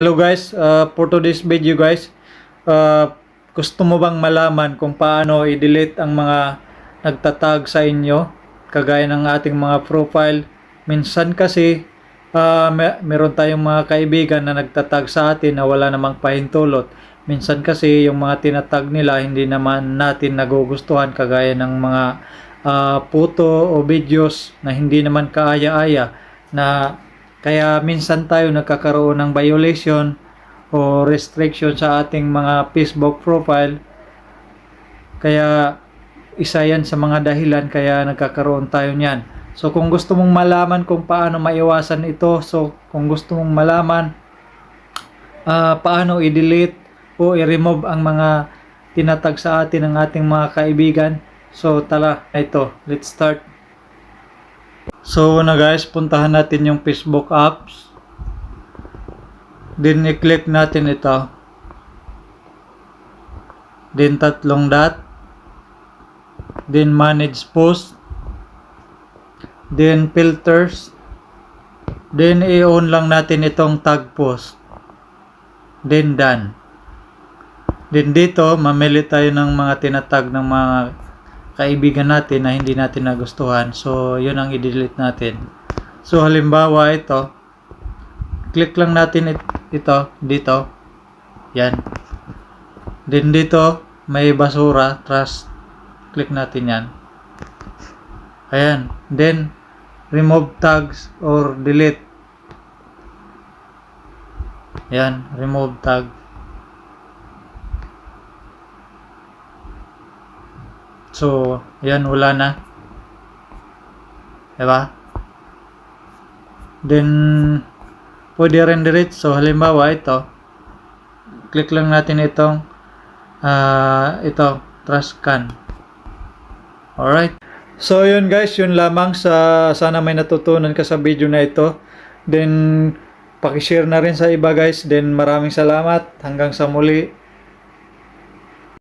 Hello guys, uh, for today's video guys, uh, gusto mo bang malaman kung paano i-delete ang mga nagtatag sa inyo kagaya ng ating mga profile? Minsan kasi uh, may, meron tayong mga kaibigan na nagtatag sa atin na wala namang pahintulot. Minsan kasi yung mga tinatag nila hindi naman natin nagugustuhan kagaya ng mga uh, photo o videos na hindi naman kaaya-aya na kaya minsan tayo nagkakaroon ng violation o restriction sa ating mga Facebook profile. Kaya isa yan sa mga dahilan kaya nagkakaroon tayo niyan. So kung gusto mong malaman kung paano maiwasan ito, so kung gusto mong malaman ah, paano i-delete o i-remove ang mga tinatag sa atin ng ating mga kaibigan. So tala, ito, let's start. So na guys, puntahan natin yung Facebook apps. Then i-click natin ito. Then tatlong dot. Then manage post. Then filters. Then i-on lang natin itong tag post. Then done. Then dito, mamili tayo ng mga tinatag ng mga kaibigan natin na hindi natin nagustuhan. So, yun ang i-delete natin. So, halimbawa ito, click lang natin it- ito, dito. Yan. Then dito, may basura, trust. Click natin yan. Ayan. Then, remove tags or delete. Yan, remove tag. So, yan, wala na. Diba? Then, pwede rin delete. So, halimbawa, ito. Click lang natin itong ah ito, trash can. Alright. So, yun guys, yun lamang sa sana may natutunan ka sa video na ito. Then, pakishare na rin sa iba guys. Then, maraming salamat. Hanggang sa muli.